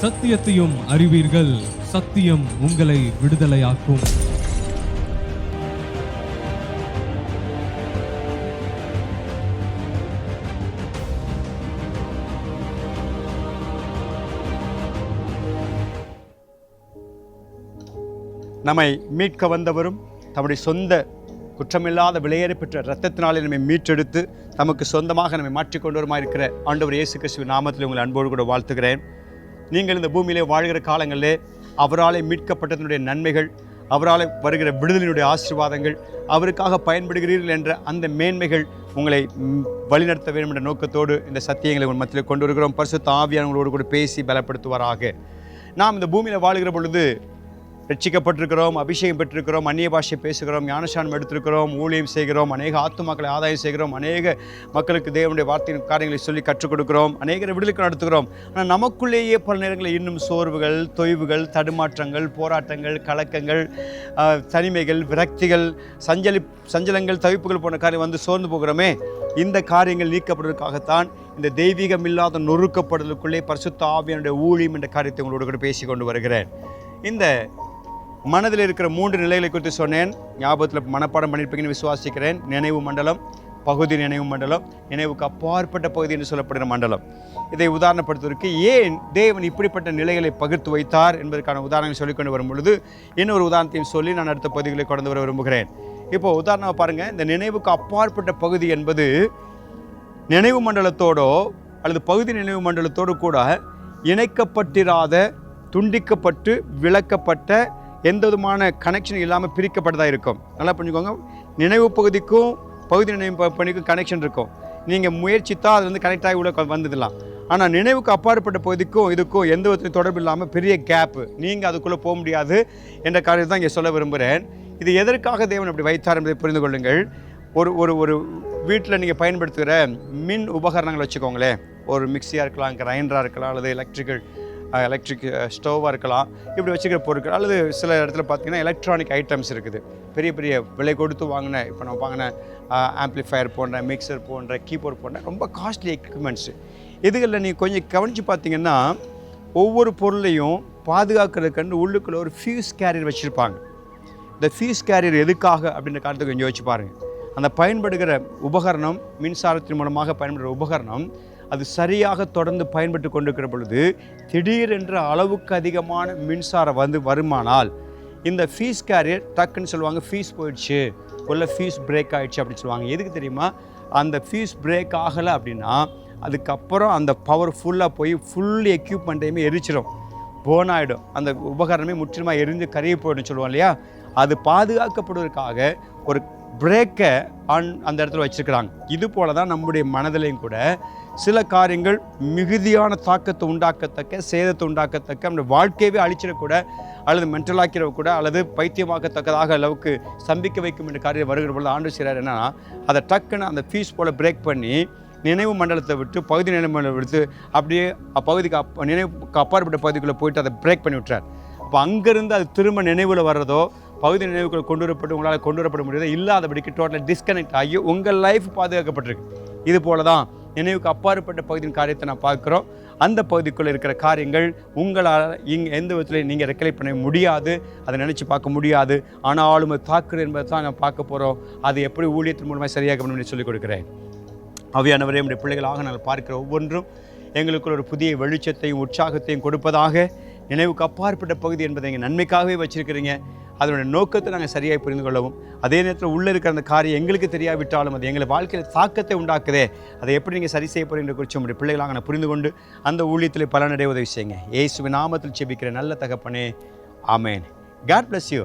சத்தியத்தையும் அறிவீர்கள். சத்தியம் உங்களை விடுதலையாக்கும். நம்மை மீட்க வந்தவரும் தம்முடைய சொந்த குற்றமில்லாத விலையேறி பெற்ற ரத்தத்தினாலே நம்மை மீட்டெடுத்து தமக்கு சொந்தமாக நம்மை மாற்றிக்கொண்டு வருமா இருக்கிற ஆண்டவர் இயேசு கிறிஸ்துவின் நாமத்தில் உங்களை அன்போடு கூட வாழ்த்துகிறேன். நீங்கள் இந்த பூமியிலே வாழ்கிற காலங்களிலே அவராலே மீட்கப்பட்டதனுடைய நன்மைகள் அவரால் வருகிற விடுதலினுடைய ஆசீர்வாதங்கள் அவருக்காக பயன்படுகிறீர்கள் என்ற அந்த மேன்மைகள் உங்களை வழிநடத்த வேண்டும் என்ற நோக்கத்தோடு இந்த சத்தியங்களை உங்கள் மத்தியில் கொண்டு வருகிறோம். பரிசு தாவியானவங்களோடு கூட பேசி பலப்படுத்துவாராக. நாம் இந்த பூமியில் வாழுகிற பொழுது ரட்சிக்கப்பட்டிருக்கிறோம் அபிஷேகம் பெற்றிருக்கிறோம் அந்நிய பாஷை பேசுகிறோம் ஞானசானம் எடுத்திருக்கிறோம் ஊழியம் செய்கிறோம் அநேக ஆத்துமாக்களை ஆதாயம் செய்கிறோம் அநேக மக்களுக்கு தேவனுடைய வார்த்தையின் காரியங்களை சொல்லி கற்றுக் கொடுக்கிறோம் அநேகரை விடுதலைக்கு நடத்துகிறோம். ஆனால் நமக்குள்ளேயே பல நேரங்களில் இன்னும் சோர்வுகள் தொய்வுகள் தடுமாற்றங்கள் போராட்டங்கள் கலக்கங்கள் தனிமைகள் விரக்திகள் சஞ்சலி சஞ்சலங்கள் தவிப்புகள் போன காரியம் வந்து சோர்ந்து போகிறோமே இந்த காரியங்கள் நீக்கப்படுவதற்காகத்தான் இந்த தெய்வீகம் இல்லாத நொறுக்கப்படுதலுக்குள்ளே பரிசுத்த ஆவியனுடைய ஊழியம் என்ற காரியத்தை உங்களோடு கூட பேசி கொண்டு வருகிறேன். இந்த மனதில் இருக்கிற மூன்று நிலைகளை குறித்து சொன்னேன். ஞாபகத்தில் மனப்பாடம் பண்ணியிருப்பீங்கன்னு விசுவாசிக்கிறேன். நினைவு மண்டலம் பகுதி நினைவு மண்டலம் நினைவுக்கு அப்பாற்பட்ட பகுதி என்று சொல்லப்படுகிற மண்டலம். இதை உதாரணப்படுத்துவதற்கு ஏன் தேவன் இப்படிப்பட்ட நிலைகளை பகிர்த்து வைத்தார் என்பதற்கான உதாரணங்களை சொல்லிக்கொண்டு வரும் பொழுது இன்னொரு உதாரணத்தையும் சொல்லி நான் அடுத்த பகுதிகளை கொண்டு வர விரும்புகிறேன். இப்போ உதாரணமாக பாருங்கள் இந்த நினைவுக்கு அப்பாற்பட்ட பகுதி என்பது நினைவு மண்டலத்தோடோ அல்லது பகுதி நினைவு மண்டலத்தோடு கூட இணைக்கப்பட்டிராத துண்டிக்கப்பட்டு விளக்கப்பட்ட எந்த விதமான கனெக்ஷன் இல்லாமல் பிரிக்கப்பட்டதாக இருக்கும். நல்லா புரிஞ்சுக்கோங்க. நினைவு பகுதிக்கும் பகுதி நினைவு ப- பணிக்கும் கனெக்ஷன் இருக்கும். நீங்கள் முயற்சித்தால் அது வந்து கனெக்ட் ஆகி உள்ள வந்துடலாம். ஆனால் நினைவுக்கு அப்பாற்பட்ட பகுதிக்கும் இதுக்கும் எந்த விதத்தையும் தொடர்பு இல்லாமல் பெரிய கேப்பு நீங்கள் அதுக்குள்ளே போக முடியாது என்ற காரியத்தை தான் இங்கே சொல்ல விரும்புகிறேன் இது எதற்காக தேவன் அப்படி வைத்தார் என்பதை புரிந்து கொள்ளுங்கள். ஒரு ஒரு ஒரு வீட்டில் நீங்கள் பயன்படுத்துகிற மின் உபகரணங்கள் வச்சுக்கோங்களேன். ஒரு மிக்சியாக இருக்கலாம் கிரைண்டராக இருக்கலாம் அல்லது எலக்ட்ரிக்கல் எலக்ட்ரிக் ஸ்டோவாக இருக்கலாம். இப்படி வச்சுக்கிற பொருட்கள் அல்லது சில இடத்துல பார்த்தீங்கன்னா எலக்ட்ரானிக் ஐட்டம்ஸ் இருக்குது. பெரிய பெரிய விலை கொடுத்து வாங்கின இப்போ நம்ம வாங்கின ஆம்ப்ளிஃபயர் போன்ற மிக்சர் போன்ற கீபோர்ட் போன்ற ரொம்ப காஸ்ட்லி எக்யூப்மெண்ட்ஸு இதுகளில் நீங்கள் கொஞ்சம் கவனித்து பார்த்தீங்கன்னா ஒவ்வொரு பொருளையும் பாதுகாக்கிறதுக்கண்டு உள்ளுக்குள்ளே ஒரு ஃபியூஸ் கேரியர் வச்சுருப்பாங்க. இந்த ஃபீஸ் கேரியர் எதுக்காக அப்படின்ற காரணத்தை கொஞ்சம் யோசிச்சு பாருங்கள் அந்த பயன்படுகிற உபகரணம் மின்சாரத்தின் மூலமாக பயன்படுகிற உபகரணம் அது சரியாக தொடர்ந்து பயன்பட்டு கொண்டிருக்கிற பொழுது திடீரென்ற அளவுக்கு அதிகமான மின்சாரம் வந்து வருமானால் இந்த ஃபீஸ் கேரியர் டக்குன்னு சொல்லுவாங்க ஃபீஸ் போயிடுச்சு உள்ள ஃபீஸ் பிரேக் ஆகிடுச்சு அப்படின்னு சொல்லுவாங்க. எதுக்கு தெரியுமா? அந்த ஃபீஸ் பிரேக் ஆகலை அப்படின்னா அதுக்கப்புறம் அந்த பவர் ஃபுல்லாக போய் ஃபுல் எக்யூப்மெண்ட்டையுமே எரிச்சிடும் போன் ஆகிடும் அந்த உபகரணமே முற்றிலுமாக எரிந்து கருகி போயிடும் சொல்லுவோம் இல்லையா? அது பாதுகாக்கப்படுவதற்காக ஒரு பிரேக்கை ஆன் அந்த இடத்துல வச்சுருக்கிறாங்க. இது போல தான் நம்முடைய மனதிலையும் கூட சில காரியங்கள் மிகுதியான தாக்கத்தை உண்டாக்கத்தக்க சேதத்தை உண்டாக்கத்தக்க நம்முடைய வாழ்க்கையவே அழிச்சிடக்கூட அல்லது மென்டலாக்கிற கூட அல்லது பைத்தியமாக்கத்தக்கதாக அளவுக்கு சந்திக்க வைக்கும் என்ற காரியம் வருகிற பொழுது ஆண்டு செய்கிறார் என்னன்னா அதை டக்குன்னு அந்த ஃபீஸ் போல் பிரேக் பண்ணி நினைவு மண்டலத்தை விட்டு பகுதி நினைவு மண்டலம் விடுத்து அப்படியே அப்பகுதிக்கு அப் நினைவுக்கு அப்பாற்பட்ட பகுதிக்குள்ளே போயிட்டு அதை பிரேக் பண்ணி விட்டுறார். அப்போ அங்கேருந்து அது திரும்ப நினைவில் வர்றதோ பகுதி நினைவுகள் கொண்டு வரப்பட்டு உங்களால் கொண்டு வரப்பட முடியாதோ இல்லாதபடிக்கு டோட்டலாக டிஸ்கனெக்ட் ஆகி உங்கள் லைஃப் பாதுகாக்கப்பட்டிருக்கு. இது போல தான் நினைவுக்கு அப்பாற்பட்ட பகுதியின் காரியத்தை நான் பார்க்குறோம். அந்த பகுதிக்குள்ளே இருக்கிற காரியங்கள் உங்களால் இங்கே எந்த விதத்தில் நீங்கள் ரெக்கலெக்ட் பண்ண முடியாது. அதை நினச்சி பார்க்க முடியாது. ஆனாலும் அது தாக்குது என்பதை தான் நான் பார்க்க போகிறோம் அது எப்படி ஊழியத்தின் மூலமாக சரியாக பண்ணணும்னு சொல்லிக் கொடுக்குறேன். அவையானவரே நம்முடைய பிள்ளைகளாக நாங்கள் பார்க்கிற ஒவ்வொன்றும் எங்களுக்குள் ஒரு புதிய வெளிச்சத்தையும் உற்சாகத்தையும் கொடுப்பதாக நினைவுக்கு அப்பாற்பட்ட பகுதி என்பதை எங்கள் நன்மைக்காகவே வச்சுருக்கிறீங்க. அதனுடைய நோக்கத்தை நாங்கள் சரியாக புரிந்து கொள்ளவும் அதே நேரத்தில் உள்ளே இருக்கிற அந்த காரியம் எங்களுக்கு தெரியாவிட்டாலும் அது எங்களை வாழ்க்கையில் தாக்கத்தை உண்டாக்குதே அதை எப்படி நீங்கள் சரி செய்ய போகிறீங்க குறித்து உங்களுடைய பிள்ளைகளாக நான் புரிந்து கொண்டு அந்த ஊழியத்தில் பலனடைய உதவி செய்யுங்க. ஏசுவின் நாமத்தில் செபிக்கிற நல்ல தகப்பனே ஆமேன். God bless you